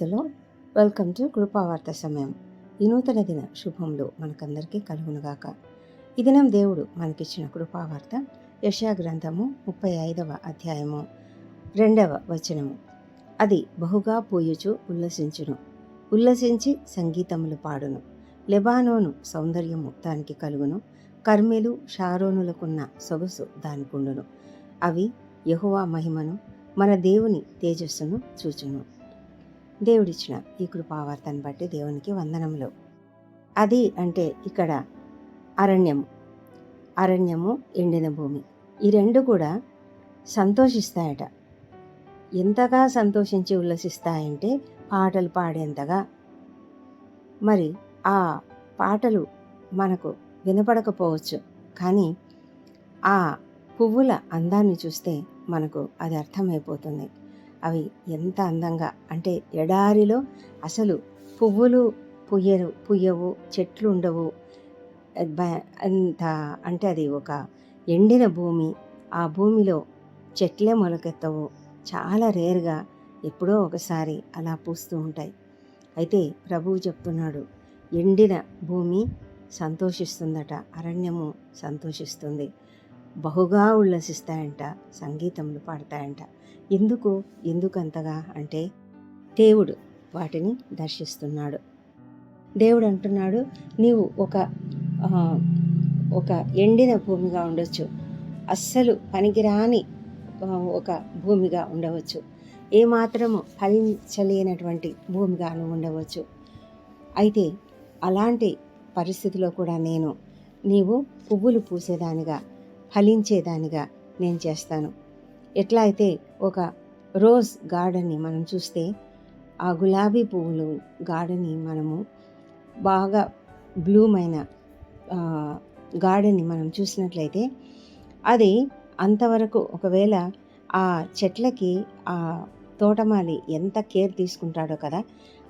ప్రైస్లో welcome to కృపావార్త సమయం. ఈ నూతన దిన శుభంలో మనకందరికీ కలుగునుగాక. ఈ దినం దేవుడు మనకిచ్చిన కృపావార్త యశా గ్రంథము ముప్పై ఐదవ అధ్యాయము రెండవ వచనము. అది బహుగా పూయుచు ఉల్లసించును. ఉల్లసించి సంగీతములు పాడును. లెబానోను సౌందర్యము దానికి కలుగును. కర్మెలు షారోనులకున్న సొగసు దానికుండును. అవి యహువా మహిమను మన దేవుని తేజస్సును చూచును. దేవుడిచ్చిన ఈ కృపావార్తను బట్టి దేవునికి వందనములు. అది అంటే ఇక్కడ అరణ్యము. అరణ్యము ఎండిన భూమి. ఈ రెండు కూడా సంతోషిస్తాయట. ఎంతగా సంతోషించి ఉల్లసిస్తాయంటే పాటలు పాడేంతగా. మరి ఆ పాటలు మనకు వినపడకపోవచ్చు. కానీ ఆ పువ్వుల అందాన్ని చూస్తే మనకు అది అర్థమైపోతుంది. అవి ఎంత అందంగా. అంటే ఎడారిలో అసలు పువ్వులు పుయ్యరు పుయ్యవు చెట్లు ఉండవు. అంత అంటే అది ఒక ఎండిన భూమి. ఆ భూమిలో చెట్లే మొలకెత్తవు. చాలా రేర్గా ఎప్పుడో ఒకసారి అలా పూస్తూ ఉంటాయి. అయితే ప్రభువు చెప్తున్నాడు ఎండిన భూమి సంతోషిస్తుందట అరణ్యము సంతోషిస్తుంది. బహుగా ఉల్లసిస్తాయంట సంగీతములు పాడతాయంట. ఎందుకు ఎందుకంతగా అంటే దేవుడు వాటిని దర్శిస్తున్నాడు. దేవుడు అంటున్నాడు నీవు ఒక ఒక ఎండిన భూమిగా ఉండొచ్చు. అస్సలు పనికిరాని ఒక భూమిగా ఉండవచ్చు. ఏమాత్రము ఫలించలేనటువంటి భూమిగా ఉండవచ్చు. అయితే అలాంటి పరిస్థితిలో కూడా నేను నీవు పువ్వులు పూసేదానిగా ఫలించేదానిగా నేను చేస్తాను. ఎట్లా అయితే ఒక రోజ్ గార్డెన్ని మనం చూస్తే ఆ గులాబీ పువ్వులు గార్డెన్ని మనము బాగా బ్లూమ్ అయిన గార్డెన్ని మనం చూసినట్లయితే అది అంతవరకు ఒకవేళ ఆ చెట్లకి ఆ తోటమాలి ఎంత కేర్ తీసుకుంటాడో కదా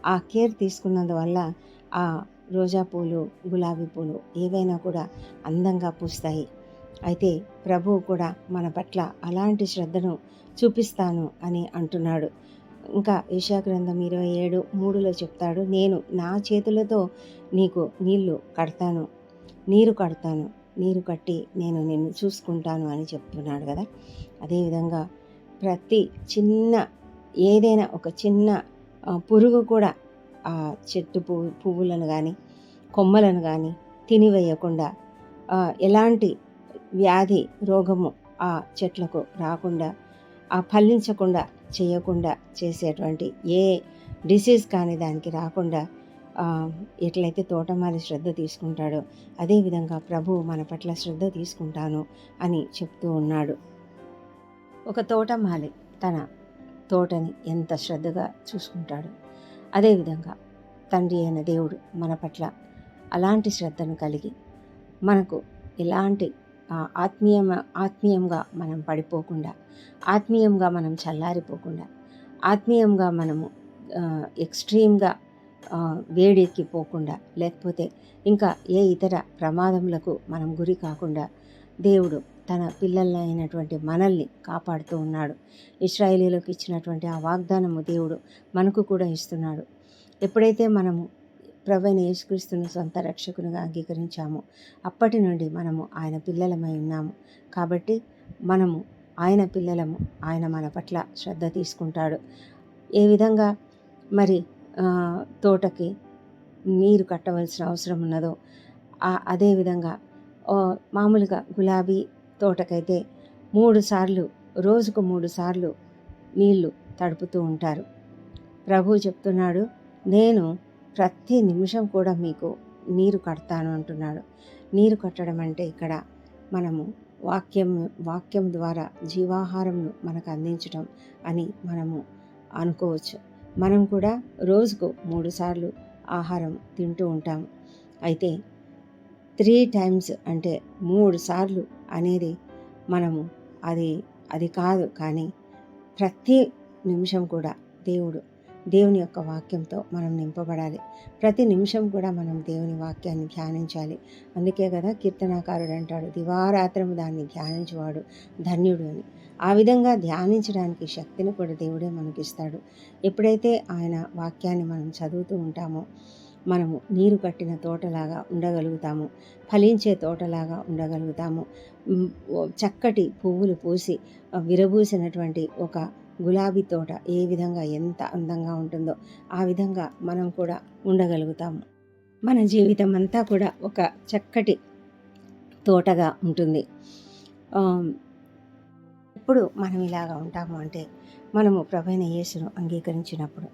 ఆ కేర్ తీసుకున్నందువల్ల ఆ రోజా పూలు గులాబీ పూలు ఏవైనా కూడా అందంగా పూస్తాయి. అయితే ప్రభువు కూడా మన పట్ల అలాంటి శ్రద్ధను చూపిస్తాను అని అంటున్నాడు. ఇంకా గ్రంథం ఇరవై ఏడు మూడులో చెప్తాడు నేను నా చేతులతో నీకు నీళ్ళు కడతాను నీరు కడతాను నీరు కట్టి నేను నిన్ను చూసుకుంటాను అని చెప్తున్నాడు కదా. అదేవిధంగా ప్రతి చిన్న ఏదైనా ఒక చిన్న పురుగు కూడా ఆ చెట్టు పువ్వు పువ్వులను కానీ కొమ్మలను కానీ తినివేయకుండా ఎలాంటి వ్యాధి రోగము ఆ చెట్లకు రాకుండా ఆ ఫలించకుండా చేయకుండా చేసేటువంటి ఏ డిసీజ్ కానీ దానికి రాకుండా ఎట్లయితే తోటమాలి శ్రద్ధ తీసుకుంటాడో అదేవిధంగా ప్రభు మన పట్ల శ్రద్ధ తీసుకుంటాను అని చెప్తూ ఉన్నాడు. ఒక తోటమాలి తన తోటని ఎంత శ్రద్ధగా చూసుకుంటాడు. అదేవిధంగా తండ్రి అయిన దేవుడు మన పట్ల అలాంటి శ్రద్ధను కలిగి మనకు ఎలాంటి ఆత్మీయ ఆత్మీయంగా మనం పడిపోకుండా ఆత్మీయంగా మనం చల్లారిపోకుండా ఆత్మీయంగా మనము ఎక్స్ట్రీమ్గా వేడెక్కిపోకుండా లేకపోతే ఇంకా ఏ ఇతర ప్రమాదములకు మనం గురి కాకుండా దేవుడు తన పిల్లలైనటువంటి మనల్ని కాపాడుతూ ఉన్నాడు. ఇస్రాయేలీలకు ఇచ్చినటువంటి ఆ వాగ్దానము దేవుడు మనకు కూడా ఇస్తున్నాడు. ఎప్పుడైతే మనము ప్రవైన యేసుక్రీస్తును సొంత రక్షకునిగా అంగీకరించాము. అప్పటి నుండి మనము ఆయన పిల్లలమై ఉన్నాము. కాబట్టి మనము ఆయన పిల్లలము ఆయన మన పట్ల శ్రద్ధ తీసుకుంటాడు. ఏ విధంగా మరి తోటకి నీరు కట్టవలసిన అవసరం ఉన్నదో అదేవిధంగా మామూలుగా గులాబీ తోటకైతే మూడు సార్లు రోజుకు మూడు సార్లు నీళ్ళు తడుపుతూ ఉంటారు. ప్రభు చెప్తున్నాడు నేను ప్రతి నిమిషం కూడా మీకు నీరు కడతాను అంటున్నాడు. నీరు కట్టడం అంటే ఇక్కడ మనము వాక్యం వాక్యం ద్వారా జీవాహారంను మనకు అందించడం అని మనము అనుకోవచ్చు. మనం కూడా రోజుకు మూడు సార్లు ఆహారం తింటూ ఉంటాము అయితే త్రీ టైమ్స్ అంటే మూడు సార్లు అనేది మనము అది అది కాదు కానీ ప్రతి నిమిషం కూడా దేవుడు దేవుని యొక్క వాక్యంతో మనం నింపబడాలి. ప్రతి నిమిషం కూడా మనం దేవుని వాక్యాన్ని ధ్యానించాలి. అందుకే కదా కీర్తనాకారుడు అంటాడు దివారాత్రము దాన్ని ధ్యానించేవాడు ధన్యుడు అని. ఆ విధంగా ధ్యానించడానికి శక్తిని కూడా దేవుడే మనకిస్తాడు. ఎప్పుడైతే ఆయన వాక్యాన్ని మనం చదువుతూ ఉంటామో మనము నీరు కట్టిన తోటలాగా ఉండగలుగుతాము ఫలించే తోటలాగా ఉండగలుగుతాము చక్కటి పువ్వులు పూసి విరబూసినటువంటి ఒక గులాబీ తోట ఏ విధంగా ఎంత అందంగా ఉంటుందో ఆ విధంగా మనం కూడా ఉండగలుగుతాము. మన జీవితం అంతా కూడా ఒక చక్కటి తోటగా ఉంటుంది. ఎప్పుడు మనం ఇలాగా ఉంటాము అంటే మనము ప్రభైన యేసును అంగీకరించినప్పుడు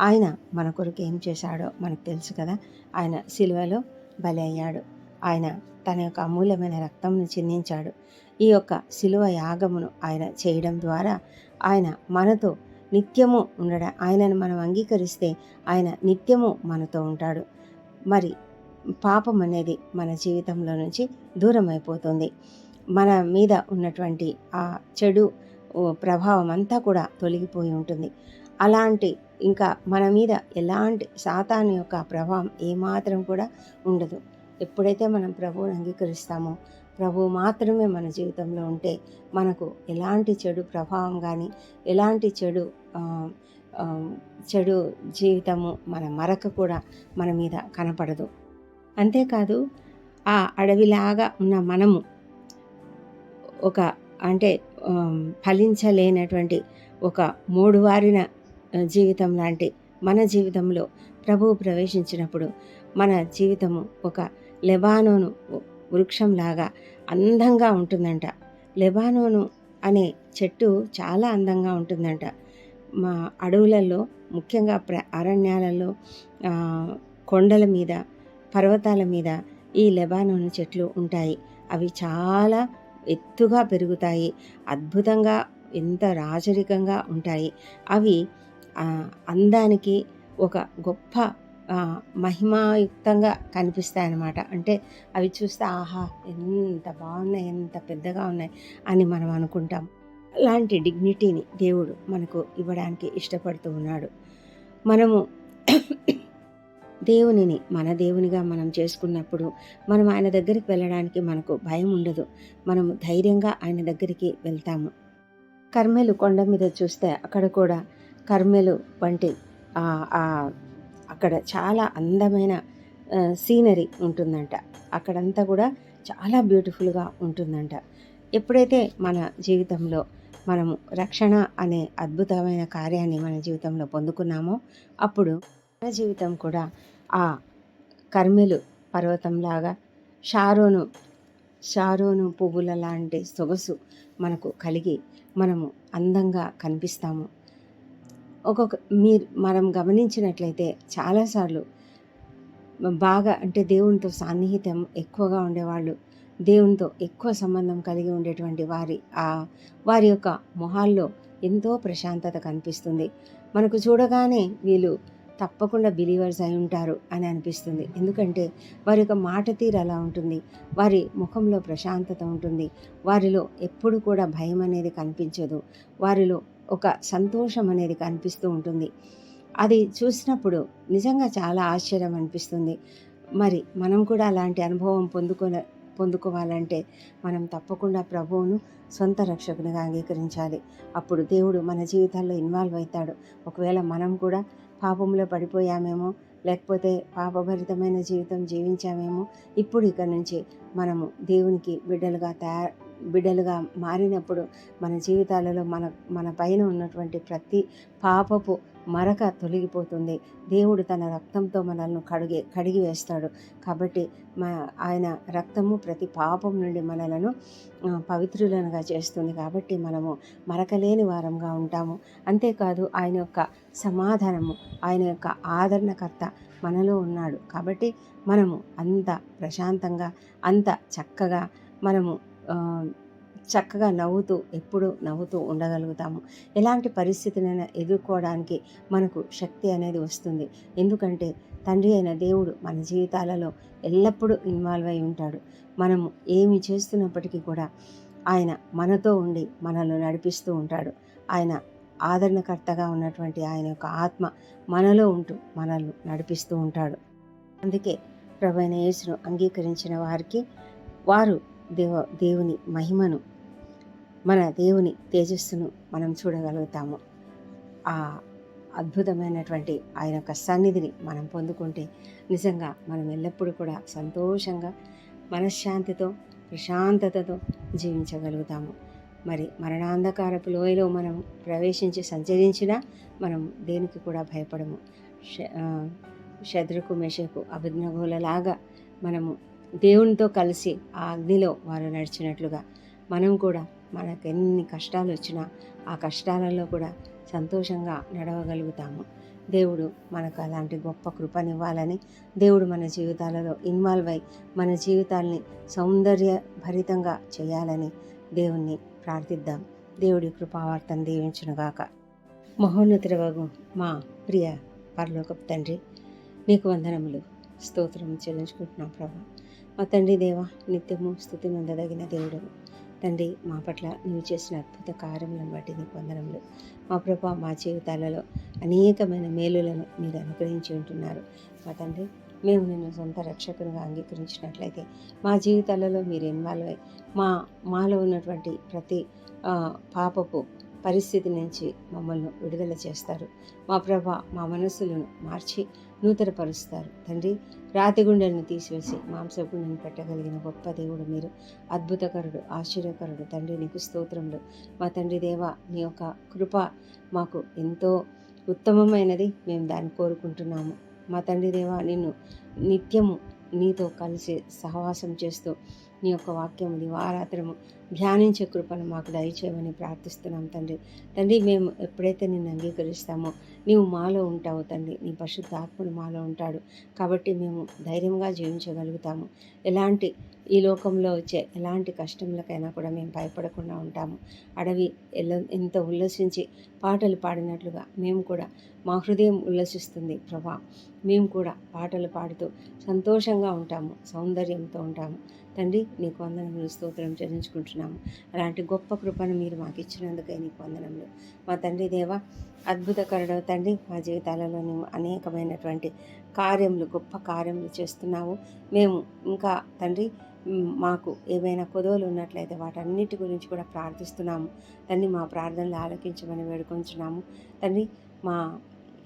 ఆయన మన కొరకు ఏం చేశాడో మనకు తెలుసు కదా. ఆయన సిలువలో బలి అయ్యాడు. ఆయన తన యొక్క అమూల్యమైన రక్తంను చిందించాడు. ఈ యొక్క శిలువ యాగమును ఆయన చేయడం ద్వారా ఆయన మనతో నిత్యము ఉండడం? ఆయనను మనం అంగీకరిస్తే ఆయన నిత్యము మనతో ఉంటాడు. మరి పాపం అనేది మన జీవితంలో నుంచి దూరం అయిపోతుంది మన మీద ఉన్నటువంటి ఆ చెడు ప్రభావం అంతా కూడా తొలగిపోయి ఉంటుంది. అలాంటి ఇంకా మన మీద ఎలాంటి సాతాను యొక్క ప్రభావం ఏమాత్రం కూడా ఉండదు. ఎప్పుడైతే మనం ప్రభువుని అంగీకరిస్తామో ప్రభు మాత్రమే మన జీవితంలో ఉంటే మనకు ఎలాంటి చెడు ప్రభావం కానీ ఎలాంటి చెడు చెడు జీవితము మన మరక కూడా మన మీద కనపడదు. అంతేకాదు ఆ అడవిలాగా ఉన్న మనము ఒక అంటే ఫలించలేనటువంటి ఒక మూడువారిన జీవితం లాంటి మన జీవితంలో ప్రభువు ప్రవేశించినప్పుడు మన జీవితము ఒక లెబానోను వృక్షంలాగా అందంగా ఉంటుందంట. లెబానోను అనే చెట్టు చాలా అందంగా ఉంటుందంట. మా అడవులలో ముఖ్యంగా ప్ర అరణ్యాలలో కొండల మీద పర్వతాల మీద ఈ లెబానోను చెట్లు ఉంటాయి. అవి చాలా ఎత్తుగా పెరుగుతాయి. అద్భుతంగా ఎంత రాజరికంగా ఉంటాయి. అవి అందానికి ఒక గొప్ప మహిమాయుక్తంగా కనిపిస్తాయి అన్నమాట అంటే అవి చూస్తే ఆహా ఎంత బాగున్నాయి ఎంత పెద్దగా ఉన్నాయి అని మనం అనుకుంటాం. అలాంటి డిగ్నిటీని దేవుడు మనకు ఇవ్వడానికి ఇష్టపడుతూ ఉన్నాడు. మనము దేవునిని మన దేవునిగా మనం చేసుకున్నప్పుడు మనం ఆయన దగ్గరికి వెళ్ళడానికి మనకు భయం ఉండదు. మనము ధైర్యంగా ఆయన దగ్గరికి వెళ్తాము. కర్మెలు కొండ మీద చూస్తే అక్కడ కూడా కర్మెలు వంటి అక్కడ చాలా అందమైన సీనరీ ఉంటుందంట. అక్కడంతా కూడా చాలా బ్యూటిఫుల్గా ఉంటుందంట. ఎప్పుడైతే మన జీవితంలో మనము రక్షణ అనే అద్భుతమైన కార్యాన్ని మన జీవితంలో పొందుకున్నామో అప్పుడు మన జీవితం కూడా ఆ కర్మెలు పర్వతంలాగా షారోను షారోను పువ్వుల లాంటి సొగసు మనకు కలిగి మనము అందంగా కనిపిస్తాము. ఒక్కొక్క మీరు మనం గమనించినట్లయితే చాలాసార్లు బాగా అంటే దేవునితో సాన్నిహిత్యం ఎక్కువగా ఉండేవాళ్ళు. దేవునితో ఎక్కువ సంబంధం కలిగి ఉండేటువంటి వారి ఆ వారి యొక్క మొహాల్లో ఎంతో ప్రశాంతత కనిపిస్తుంది. మనకు చూడగానే వీళ్ళు తప్పకుండా బిలీవర్స్ అయి ఉంటారు అని అనిపిస్తుంది. ఎందుకంటే వారి యొక్క మాట తీరు అలా ఉంటుంది. వారి ముఖంలో ప్రశాంతత ఉంటుంది. వారిలో ఎప్పుడు కూడా భయం అనేది కనిపించదు. వారిలో ఒక సంతోషం అనేది కనిపిస్తూ ఉంటుంది. అది చూసినప్పుడు నిజంగా చాలా ఆశ్చర్యం అనిపిస్తుంది. మరి మనం కూడా అలాంటి అనుభవం పొందుకో పొందుకోవాలంటే మనం తప్పకుండా ప్రభువును సొంత రక్షకునిగా అంగీకరించాలి. అప్పుడు దేవుడు మన జీవితాల్లో ఇన్వాల్వ్ అవుతాడు. ఒకవేళ మనం కూడా పాపంలో పడిపోయామేమో లేకపోతే పాపభరితమైన జీవితం జీవించామేమో ఇప్పుడు ఇక నుంచి మనము దేవునికి బిడ్డలుగా తయారు బిడ్డలుగా మారినప్పుడు మన జీవితాలలో మన మన పైన ఉన్నటువంటి ప్రతి పాపపు మరక తొలగిపోతుంది. దేవుడు తన రక్తంతో మనల్ని కడిగి కడిగి వేస్తాడు. కాబట్టి మా ఆయన రక్తము ప్రతి పాపం నుండి మనలను పవిత్రులనుగా చేస్తుంది. కాబట్టి మనము మరకలేని వారంగా ఉంటాము. అంతేకాదు ఆయన యొక్క సమాధానము ఆయన యొక్క ఆదరణకర్త మనలో ఉన్నాడు. కాబట్టి మనము అంత ప్రశాంతంగా అంత చక్కగా మనము చక్కగా నవ్వుతూ ఎప్పుడు నవ్వుతూ ఉండగలుగుతాము. ఎలాంటి పరిస్థితినైనా ఎదుర్కోవడానికి మనకు శక్తి అనేది వస్తుంది. ఎందుకంటే తండ్రి అయిన దేవుడు మన జీవితాలలో ఎల్లప్పుడూ ఇన్వాల్వ్ అయి ఉంటాడు. మనము ఏమి చేస్తున్నప్పటికీ కూడా ఆయన మనతో ఉండి మనల్ని నడిపిస్తూ ఉంటాడు. ఆయన ఆదరణకర్తగా ఉన్నటువంటి ఆయన యొక్క ఆత్మ మనలో ఉంటూ మనల్ని నడిపిస్తూ ఉంటాడు. అందుకే ప్రభైన యేసును అంగీకరించిన వారికి వారు దేవ దేవుని మహిమను మన దేవుని తేజస్సును మనం చూడగలుగుతాము. ఆ అద్భుతమైనటువంటి ఆయన యొక్క సన్నిధిని మనం పొందుకుంటే నిజంగా మనం ఎల్లప్పుడూ కూడా సంతోషంగా మనశ్శాంతితో ప్రశాంతతతో జీవించగలుగుతాము. మరి మరణాంధకారపు లోయలో మనం ప్రవేశించి సంచరించినా మనం దేనికి కూడా భయపడము. శత్రుకు మెషకు అభిజ్ఞగోలలాగా మనము దేవునితో కలిసి ఆ అగ్నిలో వారు నడిచినట్లుగా మనం కూడా మనకు ఎన్ని కష్టాలు వచ్చినా ఆ కష్టాలలో కూడా సంతోషంగా నడవగలుగుతాము. దేవుడు మనకు అలాంటి గొప్ప కృపనివ్వాలని దేవుడు మన జీవితాలలో ఇన్వాల్వ్ అయి మన జీవితాల్ని సౌందర్య భరితంగా చేయాలని దేవుణ్ణి ప్రార్థిద్దాం. దేవుడి కృపావార్తను దీవించునుగాక మహోన్నతుడవగు మా ప్రియ పరలోకపు తండ్రి నీకు వందనములు. స్తోత్రం చెల్లించుకుంటున్నాం ప్రభా. మా తండ్రి దేవ నిత్యము స్థుతి నొందదగిన దేవుడు. తండ్రి మా పట్ల నువ్వు చేసిన అద్భుత కార్యములను బట్టి నీ వందనములు. మా ప్రభా మా జీవితాలలో అనేకమైన మేలులను మీరు అనుగ్రహించి ఉంటున్నారు. మా తండ్రి మేము నిన్ను సొంత రక్షకునిగా అంగీకరించినట్లయితే మా జీవితాలలో మీరు ఇన్వాల్వ్ అయ్యి మా మాలో ఉన్నటువంటి ప్రతి పాపపు పరిస్థితి నుంచి మమ్మల్ని విడుదల చేస్తారు. మా ప్రభ మా మనస్సులను మార్చి నూతనపరుస్తారు. తండ్రి రాతి గుండెలను తీసివేసి మాంసగుండెను పెట్టగలిగిన గొప్ప దేవుడు మీరు. అద్భుతకరుడు ఆశ్చర్యకరుడు తండ్రి నీకు స్తోత్రములు. మా తండ్రి దేవ నీ యొక్క కృప మాకు ఎంతో ఉత్తమమైనది మేము దాన్ని కోరుకుంటున్నాము. మా తండ్రి దేవ నిన్ను నిత్యము నీతో కలిసి సహవాసం చేస్తూ నీ యొక్క వాక్యము దివారాత్రము ధ్యానించే కృపను మాకు దయచేయమని ప్రార్థిస్తున్నాం తండ్రి. తండ్రి మేము ఎప్పుడైతే నిన్ను అంగీకరిస్తామో నీవు మాలో ఉంటావు తండ్రి నీ పరిశుద్ధ ఆత్మను మాలో ఉంటాడు కాబట్టి మేము ధైర్యంగా జీవించగలుగుతాము. ఎలాంటి ఈ లోకంలో వచ్చే ఎలాంటి కష్టములకైనా కూడా మేము భయపడకుండా ఉంటాము. అడవి ఎలా ఎంత ఉల్లసించి పాటలు పాడినట్లుగా మేము కూడా మా హృదయం ఉల్లసిస్తుంది. ప్రభా మేము కూడా పాటలు పాడుతూ సంతోషంగా ఉంటాము సౌందర్యంతో ఉంటాము. తండ్రి నీకు వందనములు స్తోత్రం చెల్లించుకుంటున్నాము. అలాంటి గొప్ప కృపను మీరు మాకు ఇచ్చినందుకే నీకు వందనములు. మా తండ్రి దేవ అద్భుతకరుడు తండ్రి మా జీవితాలలో నువ్వు అనేకమైనటువంటి కార్యములు గొప్ప కార్యములు చేస్తున్నావు. మేము ఇంకా తండ్రి మాకు ఏవైనా కొదవలు ఉన్నట్లయితే వాటన్నిటి గురించి కూడా ప్రార్థిస్తున్నాము. తండ్రి మా ప్రార్థనలు ఆలోకించమని వేడుకొంచున్నాము. తండ్రి మా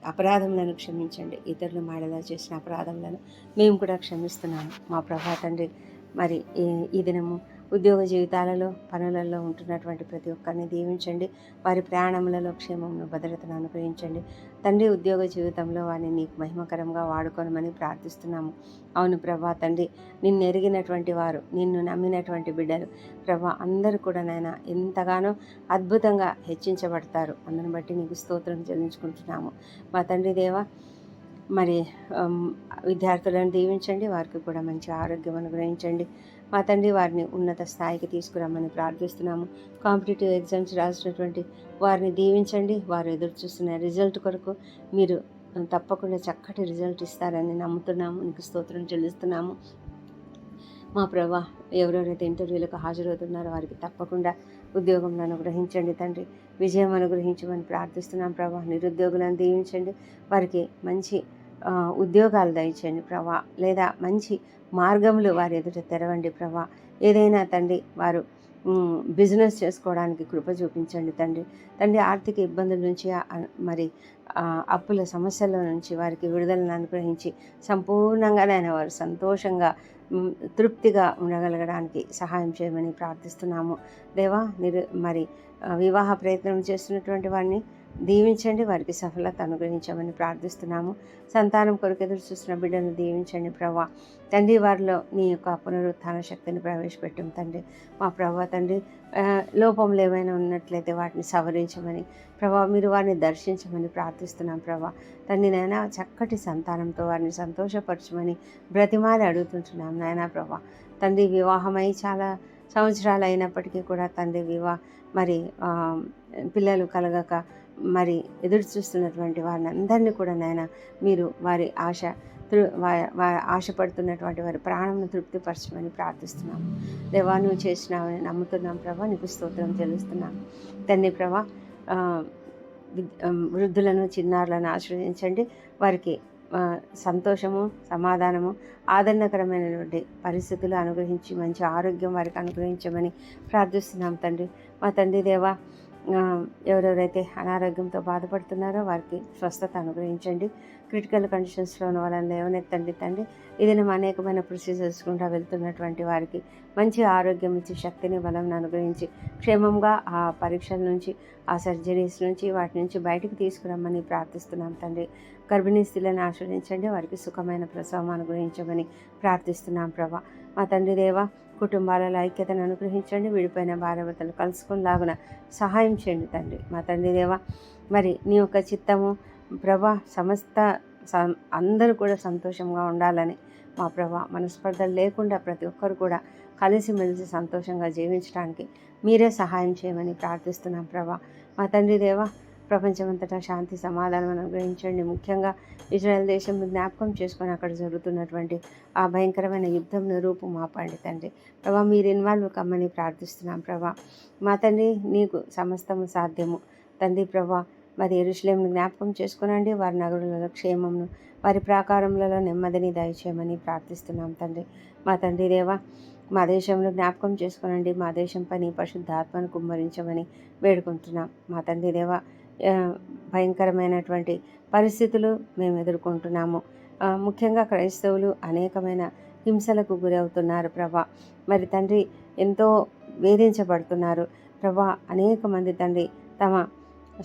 అపరాధములను క్షమించండి. ఇతరులు మాడలా చేసిన అపరాధములను మేము కూడా క్షమిస్తున్నాము. మా ప్రభా తండ్రి మరి ఈ దినము ఉద్యోగ జీవితాలలో పనులలో ఉంటున్నటువంటి ప్రతి ఒక్కరిని దీవించండి. వారి ప్రయాణములలో క్షేమమును భద్రతను అనుగ్రహించండి. తండ్రి ఉద్యోగ జీవితంలో వారిని నీకు మహిమకరంగా వాడుకోనమని ప్రార్థిస్తున్నాము. అవును ప్రభా తండ్రి నిన్ను ఎరిగినటువంటి వారు నిన్ను నమ్మినటువంటి బిడ్డలు ప్రభా అందరూ కూడా నాయన ఎంతగానో అద్భుతంగా హెచ్చించబడతారు. అందుని బట్టి నీకు స్తోత్రం చెల్లించుకుంటున్నాము. మా తండ్రి దేవ మరి విద్యార్థులను దీవించండి. వారికి కూడా మంచి ఆరోగ్యం అనుగ్రహించండి. మా తండ్రి వారిని ఉన్నత స్థాయికి తీసుకురమ్మని ప్రార్థిస్తున్నాము. కాంపిటేటివ్ ఎగ్జామ్స్ రాసినటువంటి వారిని దీవించండి. వారు ఎదురు చూస్తున్న రిజల్ట్ కొరకు మీరు తప్పకుండా చక్కటి రిజల్ట్ ఇస్తారని నమ్ముతున్నాము. నీకు స్తోత్రం చెల్లిస్తున్నాము. మా ప్రభా ఎవరెవరైతే ఇంటర్వ్యూలకు హాజరవుతున్నారో వారికి తప్పకుండా ఉద్యోగం అనుగ్రహించండి తండ్రి. విజయం అనుగ్రహించమని ప్రార్థిస్తున్నాం ప్రభా. నిరుద్యోగులను దీవించండి. వారికి మంచి ఉద్యోగాలు దయచేయండి ప్రభా. లేదా మంచి మార్గములు వారి ఎదుట తెరవండి ప్రభా. ఏదైనా తండ్రి వారు బిజినెస్ చేసుకోవడానికి కృప చూపించండి తండ్రి. తండ్రి ఆర్థిక ఇబ్బందుల నుంచి మరి అప్పుల సమస్యల నుంచి వారికి విడుదలను అనుగ్రహించి సంపూర్ణంగా నేను వారు సంతోషంగా తృప్తిగా ఉండగలగడానికి సహాయం చేయమని ప్రార్థిస్తున్నాము. దేవా నిరు మరి వివాహ ప్రయత్నం చేస్తున్నటువంటి వారిని దీవించండి. వారికి సఫలత అనుగ్రహించమని ప్రార్థిస్తున్నాము. సంతానం కొరకు ఎదురు చూస్తున్న బిడ్డను దీవించండి ప్రభా. తండ్రి వారిలో నీ యొక్క పునరుత్థాన శక్తిని ప్రవేశపెట్టం తండ్రి. మా ప్రభా తండ్రి లోపములు ఏమైనా ఉన్నట్లయితే వాటిని సవరించమని ప్రభా మీరు వారిని దర్శించమని ప్రార్థిస్తున్నాం ప్రభా. తండ్రి నాయన చక్కటి సంతానంతో వారిని సంతోషపరచమని బ్రతిమాలి అడుగుతుంటున్నాం నాయన ప్రభా. తండ్రి వివాహమై చాలా సంవత్సరాలు అయినప్పటికీ కూడా తండ్రి వివాహ మరి పిల్లలు కలగక మరి ఎదురు చూస్తున్నటువంటి వారిని అందరినీ కూడా నాయన మీరు వారి ఆశ తృ ఆశపడుతున్నటువంటి వారి ప్రాణంను తృప్తిపరచమని ప్రార్థిస్తున్నాము దేవా నువ్వు చేసినావని నమ్ముతున్నాం ప్రభా నీకు స్తోత్రం చెల్లిస్తున్నాం. తండ్రి ప్రభా వృద్ధులను చిన్నారులను ఆశ్రయించండి వారికి సంతోషము సమాధానము ఆదరణకరమైనటువంటి పరిస్థితులు అనుగ్రహించి మంచి ఆరోగ్యం వారికి అనుగ్రహించమని ప్రార్థిస్తున్నాం తండ్రి. మా తండ్రి దేవా ఎవరెవరైతే అనారోగ్యంతో బాధపడుతున్నారో వారికి స్వస్థత అనుగ్రహించండి. క్రిటికల్ కండిషన్స్లో ఉన్న వాళ్ళని లేవనెత్తండి తండ్రి. ఏదైనా అనేకమైన ప్రొసీజర్స్ గుండా వెళ్తున్నటువంటి వారికి మంచి ఆరోగ్యం ఇచ్చి శక్తిని బలం అనుగ్రహించి క్షేమంగా ఆ పరీక్షల నుంచి ఆ సర్జరీస్ నుంచి వాటి నుంచి బయటికి తీసుకురమ్మని ప్రార్థిస్తున్నాం తండ్రి. గర్భిణీ స్త్రీలను ఆశ్రయించండి. వారికి సుఖమైన ప్రసవం అనుగ్రహించమని ప్రార్థిస్తున్నాం ప్రభా. మా తండ్రి దేవ కుటుంబాలలో ఐక్యతను అనుగ్రహించండి. విడిపోయిన భార్యభర్తలు కలుసుకునేలాగున సహాయం చేయండి తండ్రి. మా తండ్రి దేవ మరి నీ యొక్క చిత్తము ప్రభా సమస్త అందరూ కూడా సంతోషంగా ఉండాలని మా ప్రభా మనస్పర్ధలు లేకుండా ప్రతి ఒక్కరు కూడా కలిసిమెలిసి సంతోషంగా జీవించడానికి మీరే సహాయం చేయమని ప్రార్థిస్తున్నాం ప్రభా. మా తండ్రి దేవ ప్రపంచమంతటా శాంతి సమాధానం అనుగ్రహించండి. ముఖ్యంగా ఇజ్రాయెల్ దేశం జ్ఞాపకం చేసుకొని అక్కడ జరుగుతున్నటువంటి ఆ భయంకరమైన యుద్ధం రూపు మాపండి తండ్రి. ప్రభా మీరు ఇన్వాల్వ్ కమ్మని ప్రార్థిస్తున్నాం ప్రభా. మా తండ్రి నీకు సమస్తము సాధ్యము. తండ్రి ప్రభా మరి ఎరుశ్లేమును జ్ఞాపకం చేసుకునండి. వారి నగరులలో క్షేమమును వారి ప్రాకారములలో నెమ్మదిని దయచేయమని ప్రార్థిస్తున్నాం తండ్రి. మా తండ్రి దేవా మా దేశంలో జ్ఞాపకం చేసుకునండి. మా దేశం పని పరిశుద్ధాత్మను కుమ్మరించమని వేడుకుంటున్నాం. మా తండ్రి దేవా భయంకరమైనటువంటి పరిస్థితులు మేము ఎదుర్కొంటున్నాము. ముఖ్యంగా క్రైస్తవులు అనేకమైన హింసలకు గురవుతున్నారు ప్రభా. మరి తండ్రి ఎంతో వేధించబడుతున్నారు. ప్రభా అనేక మంది తండ్రి తమ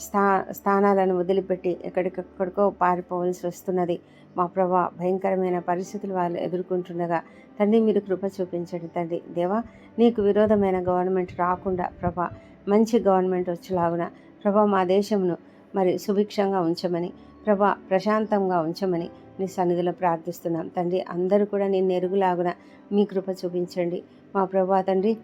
స్థా స్థానాలను వదిలిపెట్టి ఎక్కడికెక్కడికో పారిపోవలసి వస్తున్నది. మా ప్రభా భయంకరమైన పరిస్థితులు వాళ్ళు ఎదుర్కొంటుండగా తండ్రి మీరు కృప చూపించండి తండ్రి. దేవా నీకు విరోధమైన గవర్నమెంట్ రాకుండా ప్రభా మంచి గవర్నమెంట్ వచ్చేలాగున ప్రభా మా దేశమును మరి సుభిక్షంగా ఉంచమని ప్రభా ప్రశాంతంగా ఉంచమని నీ సన్నిధిలో ప్రార్థిస్తున్నాం. తండ్రి అందరూ కూడా నేను ఎరుగులాగున మీ కృప చూపించండి. మా ప్రభా తండ్రి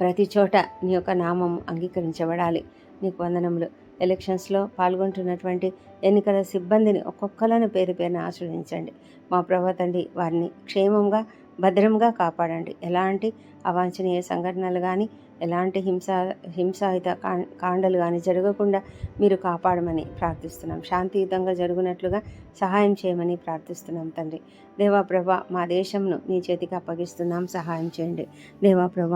ప్రతి చోట నీ యొక్క నామం అంగీకరించబడాలి. నీకు వందనములు. ఎలక్షన్స్లో పాల్గొంటున్నటువంటి ఎన్నికల సిబ్బందిని ఒక్కొక్కలను పేరు పేరున ఆశ్రయించండి. మా ప్రభా తండ్రి వారిని క్షేమంగా భద్రంగా కాపాడండి. ఎలాంటి అవాంఛనీయ సంఘటనలు కానీ ఎలాంటి హింస హింసాయుత కాండలు కానీ జరగకుండా మీరు కాపాడమని ప్రార్థిస్తున్నాం. శాంతియుతంగా జరుగునట్లుగా సహాయం చేయమని ప్రార్థిస్తున్నాం తండ్రి. దేవాప్రభ మా దేశంను నీ చేతికి అప్పగిస్తున్నాం. సహాయం చేయండి. దేవాప్రభ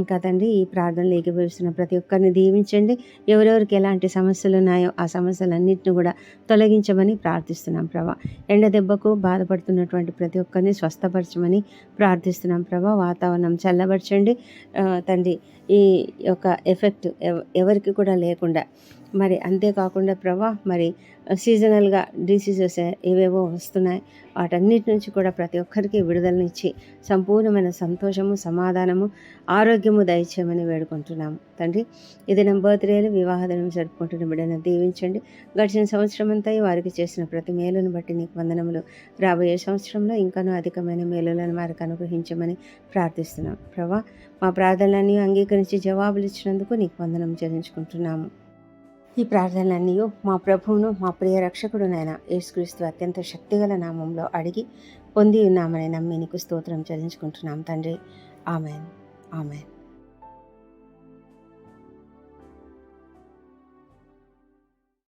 ఇంకా తండ్రి ఈ ప్రార్థనలు ఏకీభవిస్తున్న ప్రతి ఒక్కరిని దీవించండి. ఎవరెవరికి ఎలాంటి సమస్యలు ఉన్నాయో ఆ సమస్యలన్నింటిని కూడా తొలగించమని ప్రార్థిస్తున్నాం ప్రభా. ఎండ దెబ్బకు బాధపడుతున్నటువంటి ప్రతి ఒక్కరిని స్వస్థపరచమని ప్రార్థిస్తున్నాం ప్రభా. వాతావరణం చల్లబరచండి. తండ్రి ఈ యొక్క ఎఫెక్ట్ ఎవరికి కూడా లేకుండా మరి అంతేకాకుండా ప్రభా మరి సీజనల్గా డిసీజెస్ ఏవేవో వస్తున్నాయి. వాటన్నిటి నుంచి కూడా ప్రతి ఒక్కరికి విడుదలనిచ్చి సంపూర్ణమైన సంతోషము సమాధానము ఆరోగ్యము దయచేయమని వేడుకుంటున్నాము. తండ్రి ఇది నా బర్త్డేలు వివాహ దినం జరుపుకుంటున్న బిడ్డను దీవించండి. గడిచిన సంవత్సరం అంతా వారికి చేసిన ప్రతి మేలును బట్టి నీకు వందనములు. రాబోయే సంవత్సరంలో ఇంకనూ అధికమైన మేలులను వారికి అనుగ్రహించమని ప్రార్థిస్తున్నాం. ప్రభా మా ప్రార్థనలన్నీ అంగీకరించి జవాబులు ఇచ్చినందుకు నీకు వందనం చెల్లించుకుంటున్నాము. ఈ ప్రార్థనలన్నీ మా ప్రభువును మా ప్రియ రక్షకుడునైన యేసుక్రీస్తు అత్యంత శక్తిగల నామంలో అడిగి పొంది ఉన్నామని నమ్మి నీకు స్తోత్రం చెల్లించుకుంటున్నాం తండ్రి. ఆమెన్. ఆమెన్.